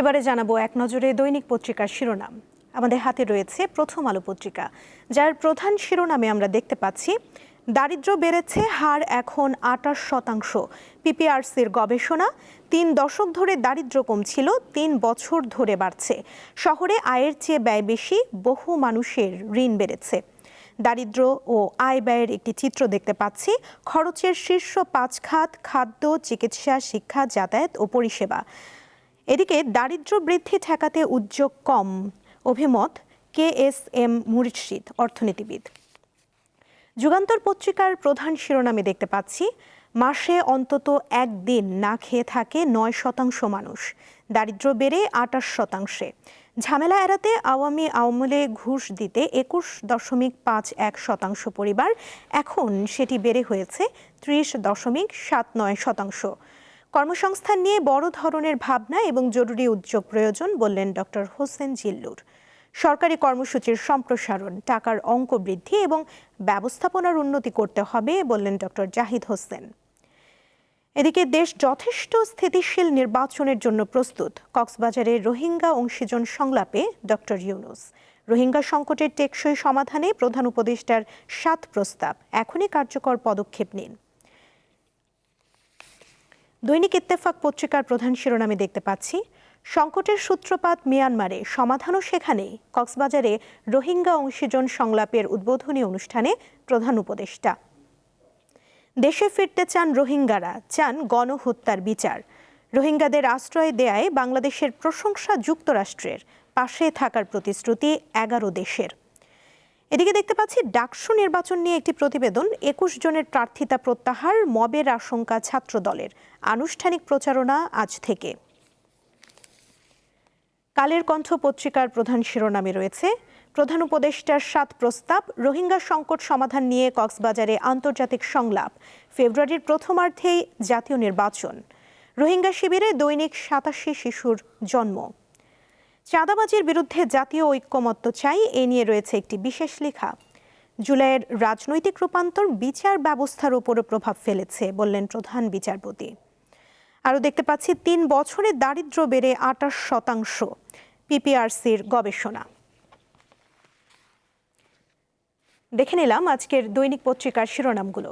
এবারে জানাব এক নজরে দৈনিক পত্রিকার শিরোনাম। আমাদের হাতে রয়েছে প্রথম আলো পত্রিকা, যার প্রধান শিরোনামে আমরা দেখতে পাচ্ছি, দারিদ্র্য বেড়েছে, হার এখন আটাশ শতাংশ। পিপিআরসির গবেষণা, তিন দশক ধরে দারিদ্র্য কমছিল, তিন বছর ধরে বাড়ছে। শহরে আয়ের চেয়ে ব্যয় বেশি, বহু মানুষের ঋণ বেড়েছে। দারিদ্র্য ও আয় ব্যয়ের একটি চিত্র দেখতে পাচ্ছি, খরচের শীর্ষ পাঁচ খাত, খাদ্য, চিকিৎসা, শিক্ষা, যাতায়াত ও পরিষেবা। এদিকে দারিদ্র্য বৃদ্ধি ঠেকাতে উদ্যোগ কম, অভিমত কে এস এম মুর্শিদ, অর্থনীতিবিদ। যুগান্তর পত্রিকার প্রধান শিরোনামে দেখতে পাচ্ছি, মাসে অন্তত একদিন না খেয়ে থাকে নয় শতাংশ মানুষ। দারিদ্র্য বেড়ে আটাশ শতাংশে। ঝামেলা এড়াতে আওয়ামী আওয়ামলে ঘুষ দিতে একুশ দশমিক পাঁচ এক শতাংশ পরিবার। এখন সেটি বেড়ে হয়েছে ত্রিশ দশমিক সাত নয় শতাংশ। কর্মসংস্থান নিয়ে বড় ধরনের ভাবনা এবং জরুরি উদ্যোগ প্রয়োজন বললেন ডক্টর হোসেন জিল্লুর। সরকারি কর্মসূচির সম্প্রসারণ, টাকার অঙ্ক বৃদ্ধি এবং ব্যবস্থাপনার উন্নতি করতে হবে বললেন ডক্টর জাহিদ হোসেন। এদিকে দেশ যথেষ্ট স্থিতিশীল নির্বাচনের জন্য প্রস্তুত। কক্সবাজারে রোহিঙ্গা অংশীজন সংলাপে ডক্টর ইউনুস। রোহিঙ্গা সংকটের টেকসই সমাধানে প্রধান উপদেষ্টার সাত প্রস্তাব। এখনই কার্যকর পদক্ষেপ নিন। দৈনিক ইত্তেফাক পত্রিকার প্রধান শিরোনামে দেখতে পাচ্ছি, সংকটের সূত্রপাত মিয়ানমারে, সমাধানও সেখানে। কক্সবাজারে রোহিঙ্গা অংশীজন সংলাপের উদ্বোধনী অনুষ্ঠানে প্রধান উপদেষ্টা। দেশে ফিরতে চান রোহিঙ্গারা, চান গণহত্যার বিচার। রোহিঙ্গাদের আশ্রয় দেয়ায় বাংলাদেশের প্রশংসা যুক্তরাষ্ট্রের। পাশে থাকার প্রতিশ্রুতি এগারো দেশের। এদিকে দেখতে পাচ্ছি ডাকসু নির্বাচন নিয়ে একটি প্রতিবেদন। একুশ জনের প্রার্থিতা প্রত্যাহার, মবের আশঙ্কা ছাত্র দলের আনুষ্ঠানিক প্রচারণা আজ থেকে। কালের কণ্ঠ পত্রিকার প্রধান শিরোনামে রয়েছে, প্রধান উপদেষ্টার সাত প্রস্তাব, রোহিঙ্গা সংকট সমাধান নিয়ে কক্সবাজারে আন্তর্জাতিক সংলাপ। ফেব্রুয়ারির প্রথমার্ধেই জাতীয় নির্বাচন। রোহিঙ্গা শিবিরে দৈনিক সাতাশি শিশুর জন্ম। চাঁদাবাজির বিরুদ্ধে জাতীয় ঐক্যমত্য চাই, এ নিয়ে রয়েছে একটি বিশেষ লেখা। জুলাইয়ের রাজনৈতিক রূপান্তর বিচার ব্যবস্থার উপরও প্রভাব ফেলেছে, বললেন প্রধান বিচারপতি। আরও দেখতে পাচ্ছি, তিন বছরে দারিদ্র্য বেড়ে আটাশ শতাংশ। পিপিআরসির গবেষণা। দেখে নিলাম আজকের দৈনিক পত্রিকার শিরোনামগুলো।